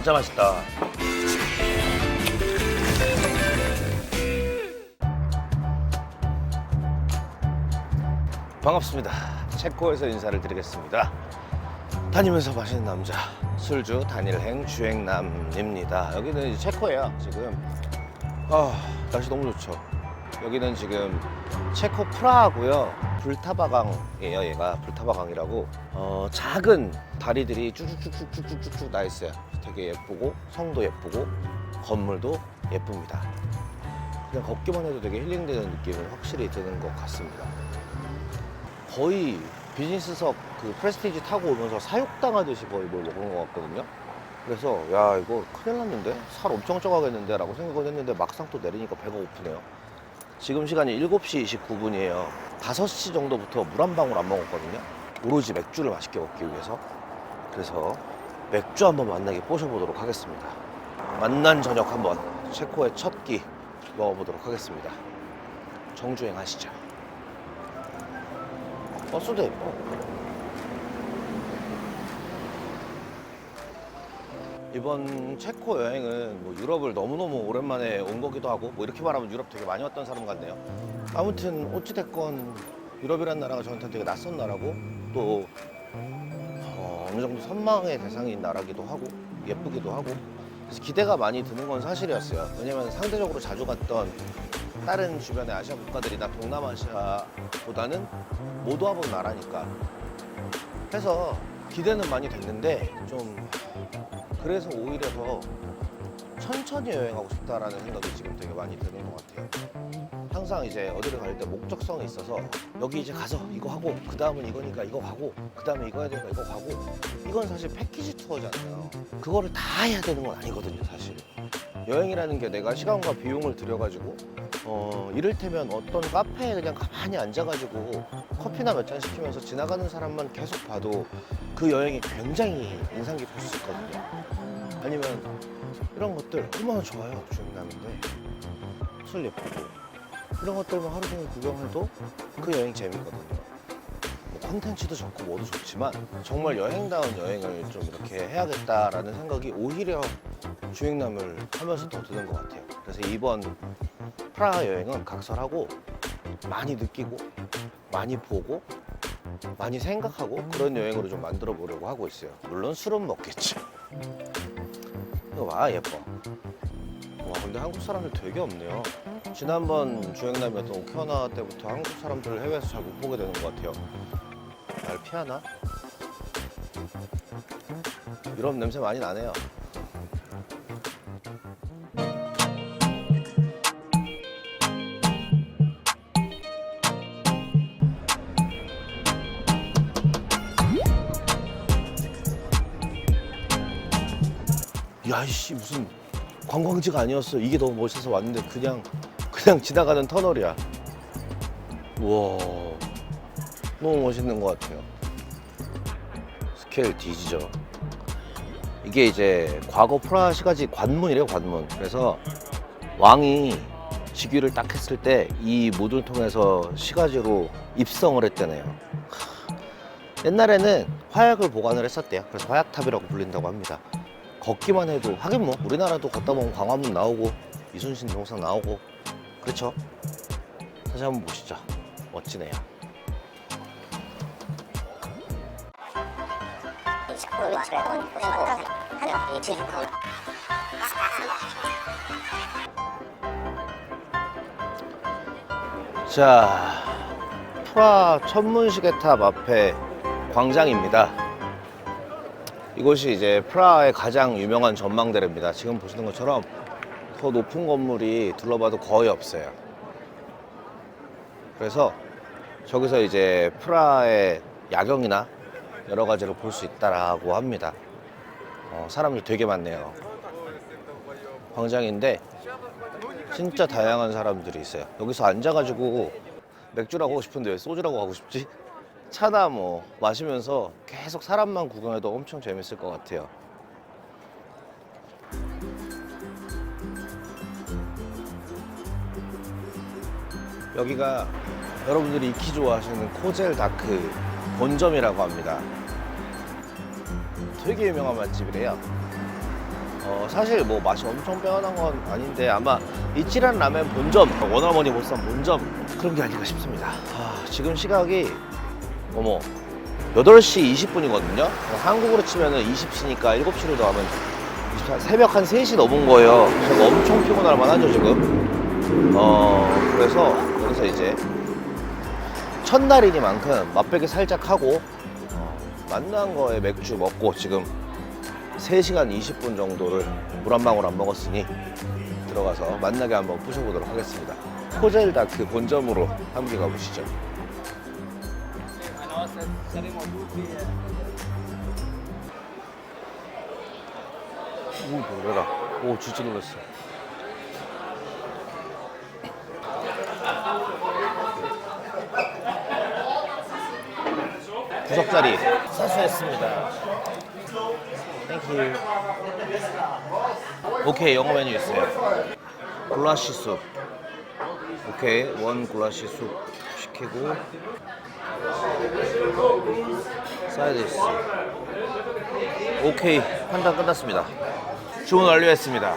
진짜 맛있다. 반갑습니다. 체코에서 인사를 드리겠습니다. 다니면서 마시는 남자 술주 단일행 주행남입니다. 여기는 체코예요. 지금 아 날씨 너무 좋죠. 여기는 지금 체코 프라하고요. 불타바강이에요. 얘가 불타바강이라고 어, 작은 다리들이 쭉쭉쭉쭉쭉쭉쭉 나 있어요. 되게 예쁘고 성도 예쁘고 건물도 예쁩니다. 그냥 걷기만 해도 되게 힐링되는 느낌은 확실히 드는 것 같습니다. 거의 비즈니스석 그 프레스티지 타고 오면서 사육당하듯이 거의 뭘 먹은 것 같거든요. 그래서 야 이거 큰일 났는데 살 엄청 쪄가겠는데 라고 생각을 했는데 막상 또 내리니까 배가 고프네요. 지금 시간이 7시 29분이에요. 5시 정도부터 물 한 방울 안 먹었거든요. 오로지 맥주를 맛있게 먹기 위해서. 그래서 맥주 한번 만나게 꼬셔보도록 하겠습니다. 만난 저녁 한번 체코의 첫 끼 먹어보도록 하겠습니다. 정주행 하시죠. 버스도 예뻐. 이번 체코 여행은 뭐 유럽을 너무너무 오랜만에 온 거기도 하고 뭐 이렇게 말하면 유럽 되게 많이 왔던 사람 같네요. 아무튼 어찌됐건 유럽이란 나라가 저한테 되게 낯선 나라고 또 어, 어느 정도 선망의 대상인 나라기도 하고 예쁘기도 하고 그래서 기대가 많이 드는 건 사실이었어요. 왜냐면 상대적으로 자주 갔던 다른 주변의 아시아 국가들이나 동남아시아보다는 못 와본 나라니까 해서 기대는 많이 됐는데 좀 그래서 오히려 더 천천히 여행하고 싶다라는 생각이 지금 되게 많이 드는 것 같아요. 항상 이제 어디를 갈 때 목적성이 있어서 여기 이제 가서 이거 하고 그 다음은 이거니까 이거 가고 그 다음에 이거 해야 되니까 이거 가고 이건 사실 패키지 투어잖아요. 그거를 다 해야 되는 건 아니거든요, 사실. 여행이라는 게 내가 시간과 비용을 들여가지고 어, 이를테면 어떤 카페에 그냥 가만히 앉아가지고 커피나 몇 잔 시키면서 지나가는 사람만 계속 봐도 그 여행이 굉장히 인상 깊을 수 있거든요. 아니면 이런 것들 얼마나 좋아요, 주행남인데 술 예쁘고 이런 것들만 하루 종일 구경해도 그 여행 재밌거든요. 뭐 콘텐츠도 좋고 뭐도 좋지만 정말 여행다운 여행을 좀 이렇게 해야겠다라는 생각이 오히려 주행남을 하면서 더 드는 것 같아요. 그래서 이번 프라하 여행은 각설하고 많이 느끼고 많이 보고 많이 생각하고 그런 여행으로 좀 만들어 보려고 하고 있어요. 물론 술은 먹겠지. 이거 봐 예뻐. 와 근데 한국 사람들 되게 없네요. 지난번 주행남이었던 오키나와 때부터 한국 사람들을 해외에서 잘 못 보게 되는 것 같아요. 날 피하나? 유럽 냄새 많이 나네요. 야이씨 무슨 관광지가 아니었어. 이게 너무 멋있어서 왔는데 그냥 그냥 지나가는 터널이야. 우와 너무 멋있는 것 같아요. 스케일 뒤지죠. 이게 이제 과거 프라하 시가지 관문이래요 관문. 그래서 왕이 즉위를 딱 했을 때이 문을 통해서 시가지로 입성을 했대네요. 하, 옛날에는 화약을 보관을 했었대요. 그래서 화약탑이라고 불린다고 합니다. 걷기만 해도 하긴 뭐 우리나라도 걷다 보면 광화문 나오고 이순신 동상 나오고 그렇죠. 다시 한번 보시죠. 멋지네요 자 프라 천문시계탑 앞에 광장입니다. 이곳이 이제 프라하의 가장 유명한 전망대입니다. 지금 보시는 것처럼 더 높은 건물이 둘러봐도 거의 없어요. 그래서 저기서 이제 프라하의 야경이나 여러 가지를 볼 수 있다라고 합니다. 어, 사람들 되게 많네요. 광장인데 진짜 다양한 사람들이 있어요. 여기서 앉아가지고 맥주라고 하고 싶은데 왜 소주라고 하고 싶지? 차나 뭐 마시면서 계속 사람만 구경해도 엄청 재밌을 것 같아요. 여기가 여러분들이 익히 좋아하시는 코젤 다크 본점이라고 합니다. 되게 유명한 맛집이래요. 어, 사실 뭐 맛이 엄청 빼어난 건 아닌데 아마 이치란 라멘 본점 원어머니 보쌈 본점 그런 게 아닌가 싶습니다 아, 지금 시각이 어머 8시 20분이거든요 한국으로 치면은 20시니까 7시로 더하면 24, 새벽 한 3시 넘은 거예요 제가 엄청 피곤할 만하죠 지금 어 그래서 여기서 이제 첫날이니만큼 맛보기 살짝 하고 어, 만난 거에 맥주 먹고 지금 3시간 20분 정도를 물 한 방울 안 먹었으니 들어가서 만나게 한번 부셔보도록 하겠습니다. 호젤 다크 본점으로 함께 가보시죠. 오, 놀래라. 오, 진짜 놀랐어. 구석자리 사수했습니다. 땡큐. 오케이 영어 메뉴 있어요. 굴라시 숲. 오케이 원 굴라시 숲 시키고 사이드 있어. 오케이 판단 끝났습니다. 주문 완료했습니다.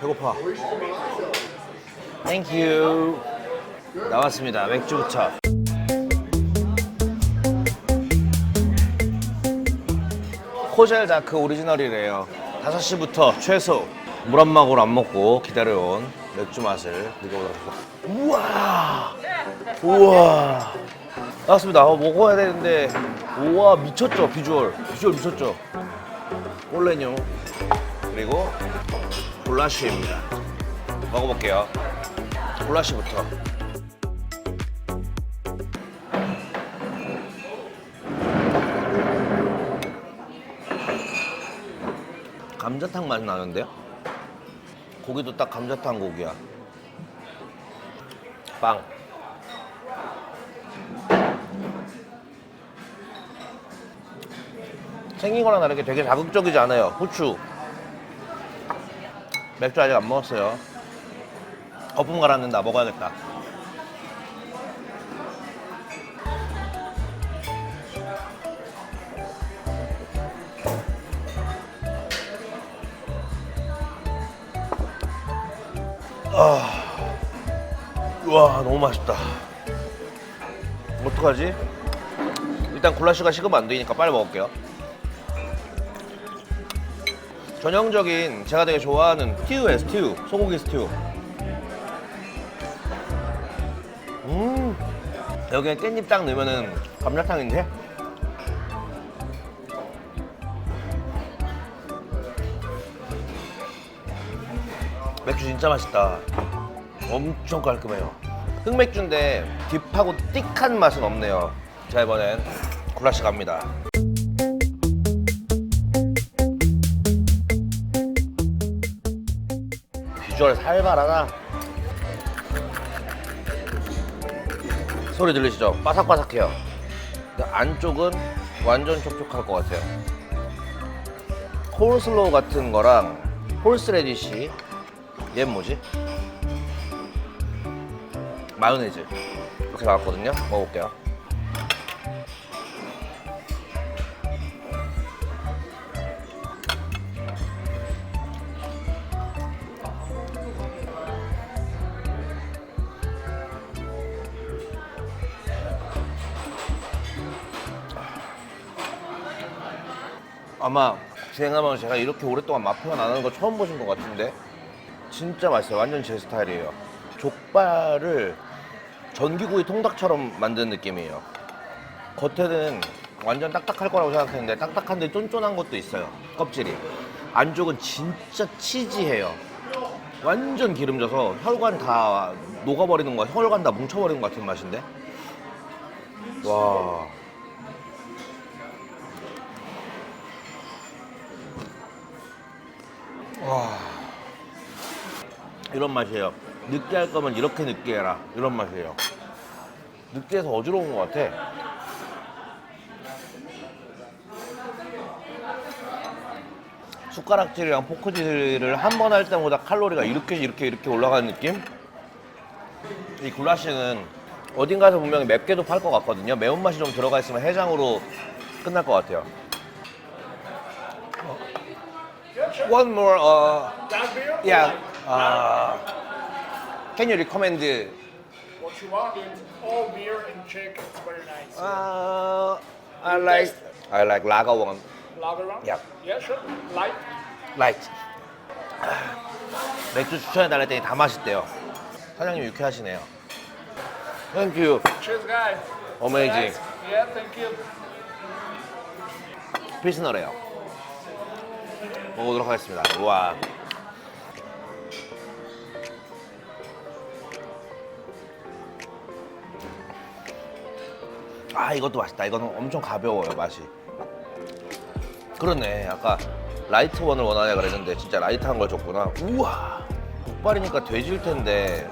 배고파. 땡큐. 나왔습니다. 맥주부터. 코젤 다크 오리지널이래요. 5시부터 최소 물한 방울 안 먹고 기다려온 맥주 맛을 느껴보도록 하겠습니다. 우와! 우와! 나왔습니다. 어, 먹어야 되는데, 우와, 미쳤죠, 비주얼. 비주얼 미쳤죠. 올레뇨. 그리고 굴라시입니다. 먹어볼게요. 굴라시부터. 감자탕 맛이 나는데요? 고기도 딱 감자탕 고기야. 빵. 생긴 거랑 다르게 되게 자극적이지 않아요. 후추. 맥주 아직 안 먹었어요. 거품 갈았는다. 먹어야겠다. 우와 너무 맛있다. 어떡하지? 일단 굴라시가 식으면 안 되니까 빨리 먹을게요. 전형적인 제가 되게 좋아하는 스튜에 스튜 소고기 스튜. 음. 여기에 깻잎 딱 넣으면은 감자탕인데 맥주 진짜 맛있다 엄청 깔끔해요. 흑맥주인데 딥하고 띡한 맛은 없네요. 자 이번엔 굴라시 갑니다. 비주얼 살벌하다. 소리 들리시죠? 바삭바삭해요. 안쪽은 완전 촉촉할 것 같아요. 콜슬로우 같은 거랑 홀스레디시 얘 뭐지? 마요네즈 이렇게 나왔거든요. 먹어볼게요. 아마 진행하면서 제가 이렇게 오랫동안 맛 표현 안 하는 거 처음 보신 것 같은데 진짜 맛있어요. 완전 제 스타일이에요. 족발을 전기구이 통닭처럼 만든 느낌이에요. 겉에는 완전 딱딱할 거라고 생각했는데 딱딱한데 쫀쫀한 것도 있어요. 껍질이. 안쪽은 진짜 치지해요. 완전 기름져서 혈관 다 녹아버리는 거, 혈관 다 뭉쳐버리는 것 같은 맛인데. 와. 와. 이런 맛이에요. 느끼할 거면 이렇게 느끼해라. 이런 맛이에요. 느끼해서 어지러운 것 같아. 숟가락질이랑 포크질을 한 번 할 때보다 칼로리가 이렇게 이렇게 이렇게 올라가는 느낌? 이 굴라시는 어딘가에서 분명히 맵게도 팔 것 같거든요. 매운맛이 좀 들어가 있으면 해장으로 끝날 것 같아요. one more. Uh, yeah. Uh, can you recommend? What you want? It's all beer and Czech. It's very nice. Uh, I like. I like lager one. Lager one? yeah. Yeah, sure. Light. 라이트. 맥주 추천해 달랬더니다 맛있대요. 사장님 유쾌하시네요. 땡큐. Cheers, guys. Amazing. Yeah, thank you. 필스너래요. 먹어보도록 하겠습니다. 우와. 아 이것도 맛있다. 이거는 엄청 가벼워요 맛이. 그렇네. 아까 라이트 원을 원하냐 그랬는데 진짜 라이트한 걸 줬구나. 우와. 족발이니까 돼지일 텐데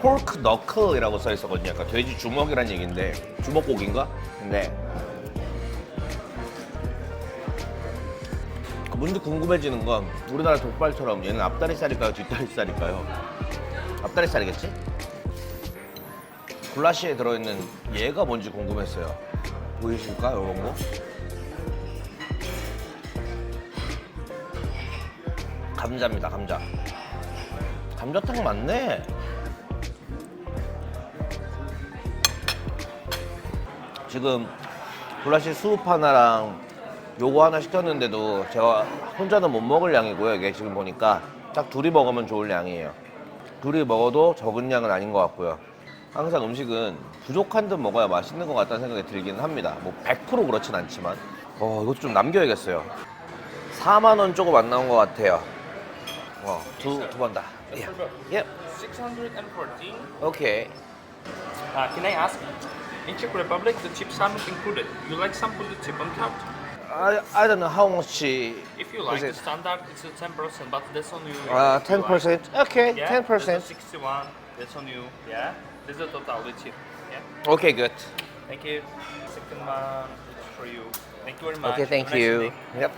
포크 너클이라고 써 있었거든요. 약간 돼지 주먹이란 얘기인데 주먹고기인가? 근데 문득 궁금해지는 건 우리나라 족발처럼 얘는 앞다리살일까요? 뒷다리살일까요? 앞다리살이겠지? 굴라시에 들어있는 얘가 뭔지 궁금했어요. 보이실까? 이런 거? 감자입니다, 감자. 감자탕 맞네. 지금 굴라시 수육 하나랑 요거 하나 시켰는데도 제가 혼자는 못 먹을 양이고요. 이게 지금 보니까 딱 둘이 먹으면 좋을 양이에요. 둘이 먹어도 적은 양은 아닌 것 같고요. 항상 음식은 부족한 듯 먹어야 맛있는 것 같다는 생각이 들기는 합니다. 뭐 100% 그렇진 않지만. 어, 이것도 좀 남겨야겠어요. 4만 원 조금 안 나온 것 같아요. 어, 두, 두번 다. 예. 예. 614. 오케이. Uh, can I ask? In Czech Republic, the chips are not included. You like some pulled chip on top? I, I don't know how much If you like is the it? standard, it's a 10%, but that's on you. Uh, if you like. 10%. Okay, Yeah, 10%. That's a 61. That's on you. Yeah. This is the total with chip. Yeah. Okay, good. Thank you. Second one is for you. Thank you very much. 오케이, Have a nice 땡큐. evening. Yep.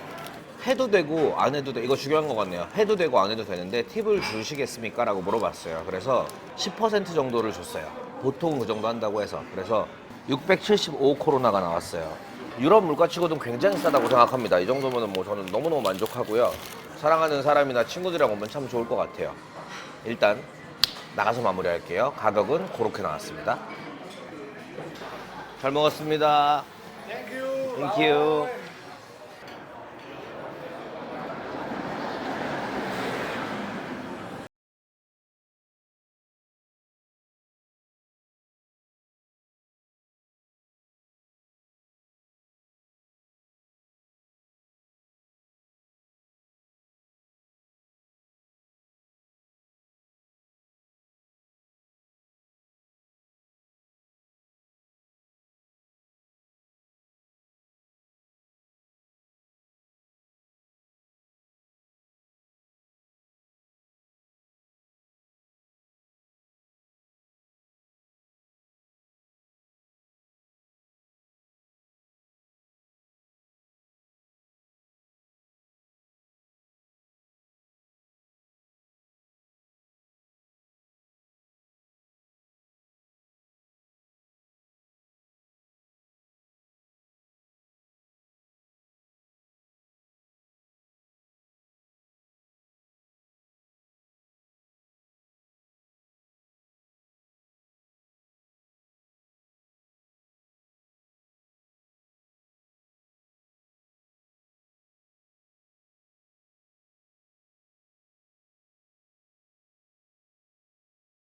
해도 되고 안 해도 돼. 이거 중요한 것 같네요. 해도 되고 안 해도 되는데 팁을 주시겠습니까? 라고 물어봤어요. 그래서 10% 정도를 줬어요. 보통 그 정도 한다고 해서. 그래서 675 코로나가 나왔어요. 유럽 물가치고는 굉장히 싸다고 생각합니다. 이 정도면 뭐 저는 너무너무 만족하고요. 사랑하는 사람이나 친구들이랑 오면 참 좋을 것 같아요. 일단 나가서 마무리할게요. 가격은 그렇게 나왔습니다. 잘 먹었습니다. Thank you. Thank you.